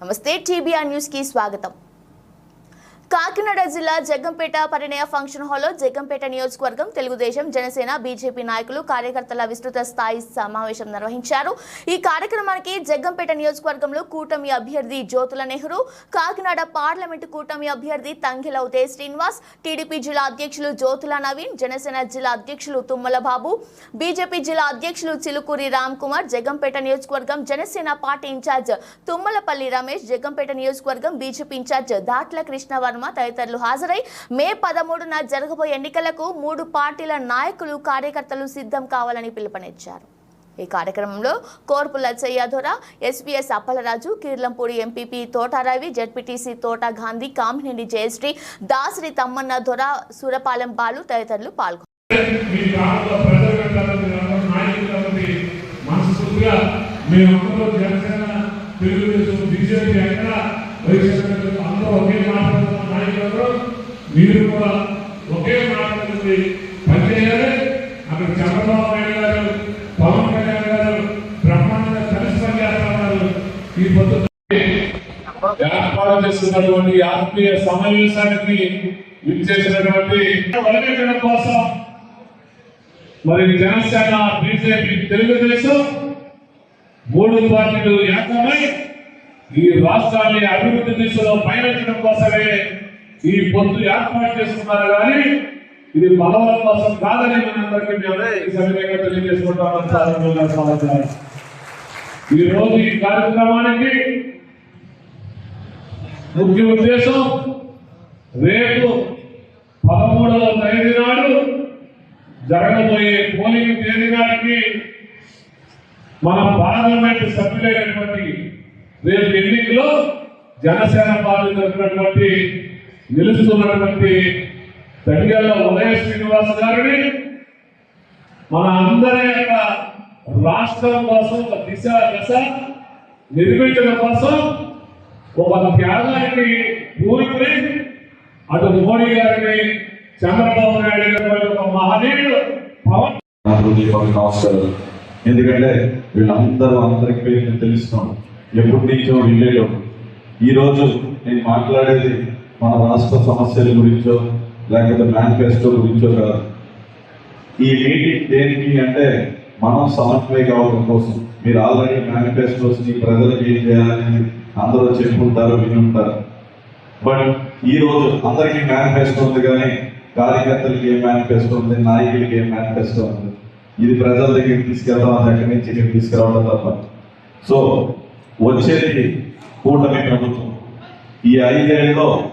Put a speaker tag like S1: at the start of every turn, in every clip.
S1: నమస్తే TBR news కి స్వాగతం కాకినాడ జిల్లా జగ్గంపేట పరిణయ ఫంక్షన్ హాల్లో జగ్గంపేట నియోజకవర్గం తెలుగుదేశం జనసేన బీజేపీ నాయకులు కార్యకర్తల విస్తృత స్థాయి సమావేశం నిర్వహించారు. ఈ కార్యక్రమానికి జగ్గంపేట నియోజకవర్గంలో కూటమి అభ్యర్థి జ్యోతుల నెహ్రూ కాకినాడ పార్లమెంటు కూటమి అభ్యర్థి తంగిల ఉదయ్ శ్రీనివాస్ టీడీపీ జిల్లా అధ్యక్షులు జ్యోతుల నవీన్ జనసేన జిల్లా అధ్యక్షులు తుమ్మల బాబు బీజేపీ జిల్లా అధ్యక్షులు చిలుకూరి రామ్ కుమార్ జగ్గంపేట నియోజకవర్గం జనసేన పార్టీ ఇన్ఛార్జ్ తుమ్మలపల్లి రమేష్ జగ్గంపేట నియోజకవర్గం బీజేపీ ఇన్ఛార్జ్ దాట్ల కృష్ణవర్మ తదితరులు హాజరై మే పదమూడున జరగబోయే ఎన్నికలకు మూడు పార్టీల నాయకులు కార్యకర్తలు సిద్ధం కావాలని పిలుపునిచ్చారు. ఈ కార్యక్రమంలో Korpu Lachaiah Dora SPS Appalaraju Kirlampudi MPP Thotaravi ZPTC Thota Gandhi Kamineni Jayashree Dasari Tammanna దొర సూరపాలెం బాలు తదితరులు పాల్గొన్నారు
S2: మీ ప్రాంతంలో ప్రజలు కాబట్టి మీరందరూ నాయకులు కాబట్టి మనస్ఫూర్తిగా మేమందరూ జనసేన తెలుగుదేశం బీజేపీ ఎక్కడ వైఎస్ఆర్ అందరూ ఒకే మాట్లాడుతున్న నాయకులందరూ మీరు కూడా ఒకే మాట్లాడుతుంది పనిచేయాలి అక్కడ చంద్రబాబు నాయుడు గారు పవన్ కళ్యాణ్ గారు బ్రహ్మాండంగా కలిసి పనిచేస్తున్నారు ఈ పొద్దు ఏర్పాటు చేస్తున్నటువంటి ఆత్మీయ సమావేశానికి విచ్చేసినటువంటి వదిలించడం కోసం మరి జనసేన బీజేపీ తెలుగుదేశం మూడు పార్టీలు ఏకమై ఈ రాష్ట్రాన్ని అభివృద్ధి దిశలో పయనించడం కోసమే ఈ పొత్తు ఏర్పాటు చేసుకున్నారు కానీ ఇది బలవం కోసం కాదని మనందరికీ మేము ఈ సమయంగా తెలియజేసుకుంటామని ఈ రోజు ఈ కార్యక్రమానికి ముఖ్య ఉద్దేశం రేపు పదమూడవ తేదీ నాడు జరగబోయే పోలింగ్ తేదీ నాటికి మన పార్లమెంట్ సభ్యులైనటువంటి రేపు ఎన్నికలో జనసేన పార్టీ తరఫునటువంటి నిలుస్తున్నటువంటి తంగళ్ళ ఉదయ శ్రీనివాస్ గారిని మన అందరి యొక్క రాష్ట్రం కోసం ఒక దిశ దశ నిర్మించడం కోసం ఒక త్యాగాన్ని పూర్వమే అటు మోడీ గారిని చంద్రబాబు నాయుడు గారి ఒక మహనీయుడు పవన్
S3: నా ఎందుకంటే వీళ్ళందరూ అందరికీ పేరు తెలుస్తున్నాం ఎప్పటి నుంచో వినేటం ఈరోజు నేను మాట్లాడేది మన రాష్ట్ర సమస్యల గురించో లేకపోతే మేనిఫెస్టో గురించో కాదు. ఈ మీటింగ్ దేనికి అంటే మనం సమన్వయ కావడం కోసం. మీరు ఆల్రెడీ మేనిఫెస్టోస్ని ప్రజలకు ఏం చేయాలని అందరూ చెప్పుకుంటారు వినుంటారు. బట్ ఈ రోజు అందరికీ మేనిఫెస్టో ఉంది కానీ కార్యకర్తలకి ఏం మేనిఫెస్టో ఉంది నాయకులకి ఏం మేనిఫెస్టో ఉంది? ఇది ప్రజల దగ్గరికి తీసుకెళ్తాం అది ఎక్కడి నుంచి ఇక్కడికి తీసుకురావడం తప్ప. సో వచ్చేది కూటమి ప్రభుత్వం. ఈ ఐదేళ్ళలో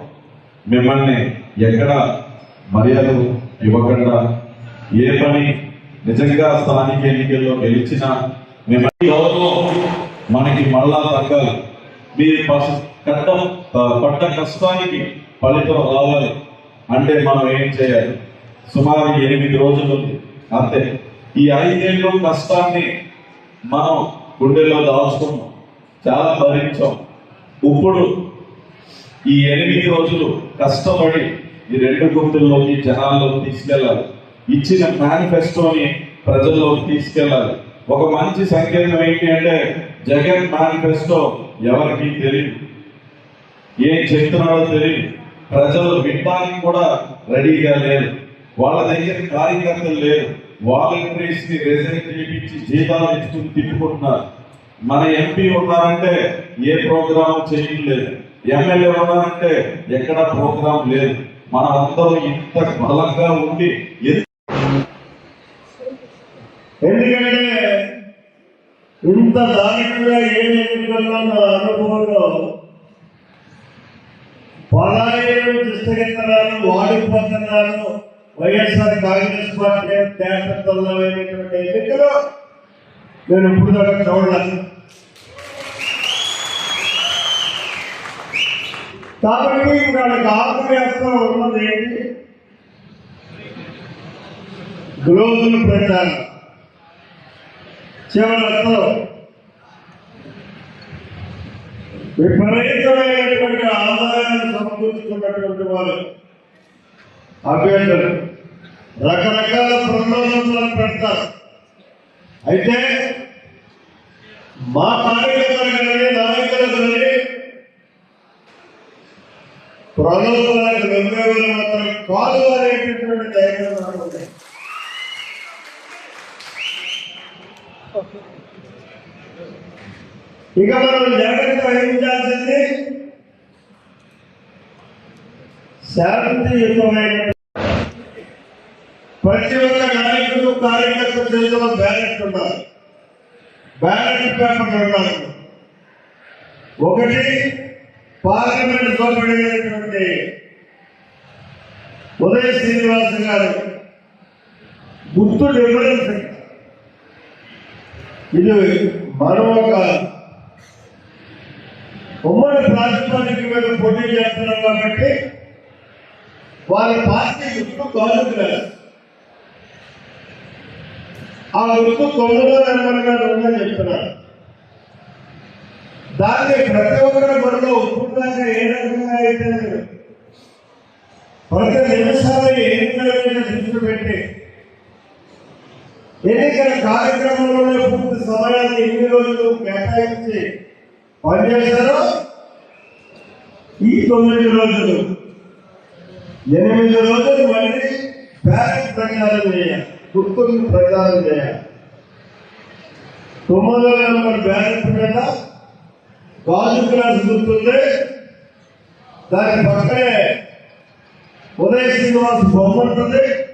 S3: మిమ్మల్ని ఎక్కడ మర్యాదలు ఇవ్వకుండా ఏ పని నిజంగా స్థానిక ఎన్నికల్లో గెలిచిన మిమ్మల్ని గౌరవం మనకి మళ్ళా తగ్గాలి. మీ పస్- కట్టం పడ్డ కష్టానికి ఫలితం రావాలి. అంటే మనం ఏం చేయాలి? సుమారు ఎనిమిది రోజులు అంతే. ఈ ఐదేళ్ళు కష్టాన్ని మనం గుండెల్లో దాచుకున్నాం. చాలా భరించాం. ఇప్పుడు ఈ ఎనిమిది రోజులు కష్టపడి ఈ రెండు గుంపుల్లోకి జనాల్లో తీసుకెళ్ళాలి. ఇచ్చిన మేనిఫెస్టోని ప్రజల్లోకి తీసుకెళ్ళాలి. ఒక మంచి సంకేతం ఏంటి అంటే జగన్ మేనిఫెస్టో ఎవరికి తెలియదు ఏం చెప్తున్నాడో తెలియదు ప్రజలు వినడానికి కూడా రెడీగా లేరు. వాళ్ళ దగ్గర కార్యకర్తలు లేరు. వాలంటీర్స్ని రిజైన్ చేయించి జీతాలు ఇచ్చుకుని తిప్పుకుంటున్నారు. మన ఎంపీ ఉన్నారంటే ఏ ప్రోగ్రామ్ చేయలేదు ఎమ్మెల్యే ఉన్నారంటే ఎక్కడ ప్రోగ్రామ్ లేదు. మన అందరూ ఇంత బలంగా ఉండి
S4: ఎందుకంటే ఇంత దారుణంగా ఏం ఎన్నికల్లో అనుభవంలో పదహైదు పుస్తకెత్తనాలు వాడిపోతున్నారు వైఎస్ఆర్ కాంగ్రెస్ పార్టీ తేటతల్లమైనటువంటి ఎన్నికలు నేను ఇప్పుడు దాకా చూడలేదు. కాబట్టి వాళ్ళకి ఆత్మవ్యవస్థ ఉన్నది ఏంటి? గ్లోబుల్ ప్రచారం. చివరతో విపరీతమైనటువంటి ఆదాయాన్ని సమకూర్చుకున్నటువంటి వారు. అభ్యర్థులు రకరకాల ప్రలోభాలను పెడతారు. అయితే మా కార్యకర్తలు కానీ నాయకులు కానీ ప్రలోభాలకు లొంగేవారు మాత్రం కాదు అనేటటువంటి ధైర్యం నాకు ఉంది. ఇక మనం జాగ్రత్త వహించాల్సింది శాంతియుతమైన ప్రతి ఒక్క నాయకుడు కార్యకర్త చేతిలో బ్యాలెట్ ఉన్నారు బ్యాలెట్ పేపర్ ఉన్నారు ఒకటి పార్లమెంట్ సభ్యుడైనటువంటి ఉదయ శ్రీనివాస గారు గుర్తు డిఫరెన్స్ ఇది మనం ఒక ఉమ్మడి ప్రాతిపదిక మీద పోటీ చేస్తున్నాం కాబట్టి వాళ్ళ పార్టీ గుర్తు కాదు ఆ గుర్తు తొమ్మిదో నెంబర్గా ఉందని చెప్తున్నారు. దాన్ని ప్రతి ఒక్కరు మనలో ఒప్పుకుందాక ఏ రకంగా అయితే? ప్రతి నిమిషాలు ఏ రకంగా దృష్టి పెట్టి ఎన్నికల కార్యక్రమంలోనే పూర్తి సమయాన్ని ఎన్ని రోజులు కేటాయించి పనిచేశారో ఈ తొమ్మిది రోజులు. ఎనిమిది రోజులు మళ్ళీ బ్యాలెన్స్ ప్రచారం చేయాలి. గుర్తులు ప్రచారం చేయాలి. తొమ్మిదో నెంబర్ బ్యాలెన్స్ మీద గాజు క్లాస్ గుర్తుంది. దాని పక్కనే ఉదయ శ్రీనివాస్ బొమ్మ ఉంటుంది.